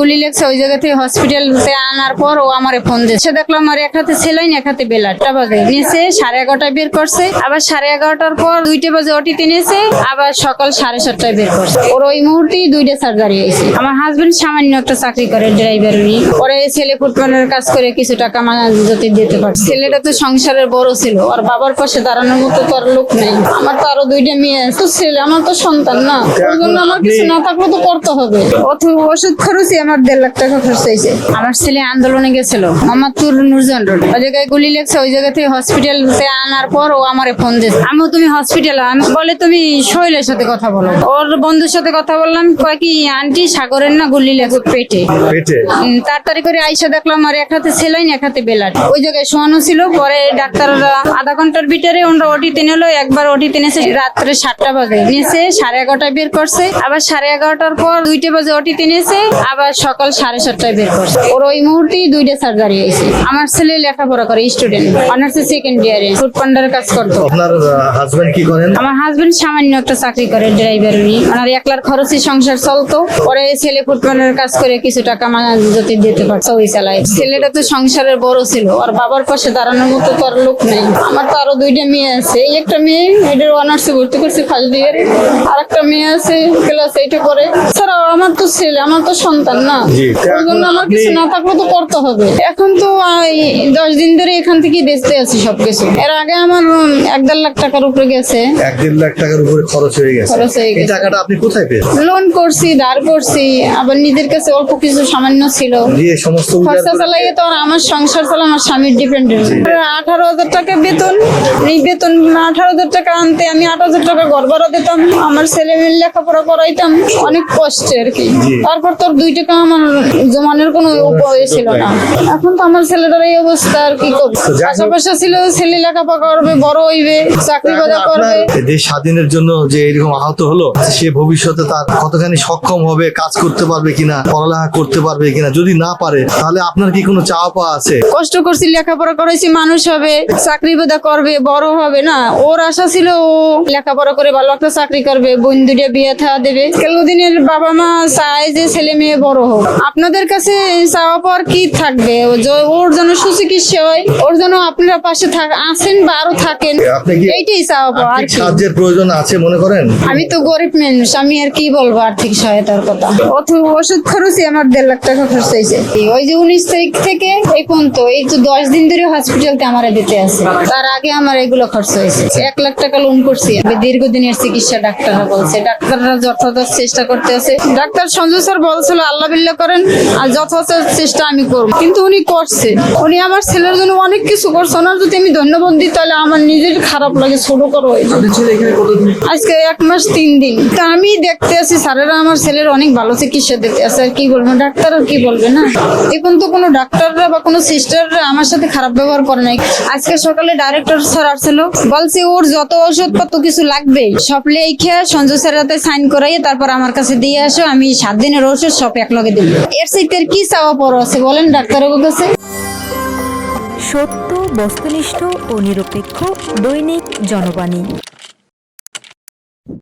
গুলি লেগছে ওই জায়গা থেকে হসপিটালতে আনার পর ও আমারে ফোন দিচ্ছে দেখলাম আমার এক হাতে সেলাইন এক হাতে বেলাটা বাজে। নিচে সাড়ে এগারোটায় বের করছে। আবার সাড়ে এগারোটার পর দুইটা বাজে ওটিতে নিয়েছে, আবার সকাল সাড়ে সাতটায় বের করছে। ওর ওই মুহূর্তেই দুইটা সার্জারি হয়েছে। আমার হাজবেন্ড সামান্য একটা চাকরি করে ড্রাইভার উনি ওরে ছেলে ফুটবলের কাজ করে কিছু টাকা যদি দিতে পারছে ছেলেটা তো সংসারের বড় ছিল। আর বাবার পাশে দাঁড়ানোর মতো তো আর লোক নেই। আমার তো আরও দুইটা মেয়ে আছে। ছেলে, আমার তো সন্তান না। ওই জন্য আমার কিছু না থাকলে তো করতে হবে। অথবা ওষুধ খরচই আমার দেড় লাখ টাকা খরচ হয়েছে। আমার ছেলে আন্দোলনে গেছিল। মোহাম্মদপুর নুরজান রোড। ওই জায়গায় গুলি লেগছে ওই জায়গা থেকে হসপিটালতে আনার পর ও আমারে ফোন দিয়েছে। আমিও তুমি হসপিটাল বলে তুমি শৈলের সাথে কথা বলো। ওর বন্ধুর সাথে কথা বললাম কয় কি আন্টি সাগরের না গুলি লেগে পেটে? পেটে? তাড়াতাড়ি করে আইসা দেখলাম আর এক হাতে সেলাইন এক হাতে বেলাট। ওই জায়গায় শোয়ানো ছিল পরে ডাক্তাররা আধা ঘণ্টার ভিতরে ওনারা ওটিতে নিলো একবার ওটিতে নিয়েছে রাত্রে সাতটা বাজে। নিয়েছে সাড়ে এগারোটায় বের করছে আবার সাড়ে এগারোটার পর দুইটা বাজে ওটিতে নিয়েছে আবার সকাল সাড়ে সাতটায় বের করছে। ওর ওই মুহূর্তেই দুইটা সার্জারি হয়েছে। আমার ছেলে লেখাপড়া করে স্টুডেন্ট অনার্স সেকেন্ড ইয়ারে ফুড পান্ডার কাজ করতো। আপনার হাজবেন্ড কি করেন? আমার হাজবেন্ড সামান্য একটা চাকরি করে ড্রাইভার উনি। ওনার একলার খরচে সংসার চলতো। পরে ছেলে ফুটবলের কাজ করে কিছু টাকা মানা যদি দিতে পারছে ওই চালায়। ছেলেটা তো সংসারের বড় ছিল। আর বাবার পাশে দাঁড়ানোর মতো তো আর লোক নেই। আমার তো আরও দুইটা মেয়ে আছে। এই একটা মেয়ে এটার অনার্সে ভর্তি করছে ফার্স্ট ইয়ারে আর একটা মেয়ে আছে ক্লাস এইটে করে ছাড়াও আমার তো ছেলে আমার তো সন্তান। না? ওই জন্য আমার কিছু না থাকলে তো করতে হবে। এখন তো দশ দিন ধরে এখান থেকে বেচতে আছি সবকিছু। এর আগে আমার এক দেড় লাখ টাকার উপরে গেছে। এক দেড় লাখ টাকার উপরে খরচ হয়ে গেছে। খরচ হয়ে গেছে। টাকাটা আপনি কোথায় পেয়েছেন? লোন করছি ধার করছি আবার নিজের কাছে অল্প কিছু সামান্য ছিল। দিয়ে সমস্ত খরচা চালাইয়ে তো আর আমার সংসার চালা আমার স্বামীর ডিপেন্ডেন্ট আঠারো হাজার টাকা বেতন। এই বেতন আঠারো হাজার টাকা আনতে আমি আট হাজার টাকা ঘর ভাড়া দিতাম। আমার ছেলে মেয়ের লেখাপড়া করাইতাম। অনেক কষ্টে আর কি। তারপর তোর দুই টাকা আমার জমানোর কোনো উপায় ছিল না। এখন তো আমার ছেলেটার এই অবস্থা আর কি করব? যাই আশেপাশে ছিল ছেলে লেখাপড়া করবে বড় হইবে চাকরি বাজা আপনার করবে। দেশ স্বাধীনের জন্য যে এরকম আহত হলো সে ভবিষ্যতে তার কতখানি সক্ষম হবে কাজ করতে পারবে কিনা পড়ালেখা করতে পারবে কিনা যদি না পারে তাহলে আপনার কি কোনো চাওয়া পাওয়া আছে? কষ্ট করছি লেখাপড়া করেছি মানুষ হবে চাকরি বাদা করবে বড় হবে না। ওর আশা ছিল ও লেখাপড়া করে ভালো একটা চাকরি করবে বোন দুটা বিয়ে থা দেবে। দিনের বাবা মা চায় যে ছেলে মেয়ে বড় হোক আপনাদের কাছে চাওয়া পাওয়ার কি থাকবে? ওর জন্য সুচিকিৎসা হয় ওর জন্য আপনারা পাশে থাক আছেন বা আরও থাকেন এইটাই চাওয়া আর সাহায্যের প্রয়োজন আছে মনে করেন? আমি তো গরিব মানুষ আমি আর কি বলব আর্থিক সহায়তার কথা? ওষুধ খরচই আমার দেড় লাখ টাকা খরচ হয়েছে। ওই যে উনিশ তারিখ থেকে এই পর্যন্ত এই তো দশ দিন ধরে হসপিটালতে আমার দিতে আছে। তার আগে আমার এগুলো খরচ হয়েছে। এক লাখ টাকা লোন করছি। আমি দীর্ঘদিনের চিকিৎসা ডাক্তাররা বলছে ডাক্তাররা যথাযথ চেষ্টা করতে আছে। ডাক্তার সঞ্জয় স্যার বলছিল আল্লাহ বিল্লাহ করেন আর যথাযথ চেষ্টা আমি করব। কিন্তু উনি করছে। উনি আমার ছেলের জন্য অনেক কিছু করছে। ওনার যদি আমি ধন্যবাদ দিই তাহলে আমার নিজের খারাপ লাগে ছোট করো আজকে এক মাস তিন দিন। তা আমি দেখতে আছি স্যারেরা আমার ছেলের অনেক ভালো চিকিৎসা দিতে আছে। আর কি বলব ডাক্তার আর কি বলবে না? এখন তো কোনো ডাক্তাররা বা কোনো সিস্টাররা আমার সাথে খারাপ ব্যবহার করে নাই। আজকে সকালে ডাইরেক্টর স্যার আসছিল বলছে ওর যত ওষুধপত্র কিছু লাগবে সব লেখে সঞ্জয় স্যার হাতে সাইন করাইয়ে তারপর আমার কাছে দিয়ে আসো। আমি সাত দিনের ওষুধ সব এক লগে দিল। এর সাইতে কি চাওয়া পড়ো আছে বলেন ডাক্তারের কাছে সত্য, বস্তুনিষ্ঠ ও নিরপেক্ষ দৈনিক জনবাণী।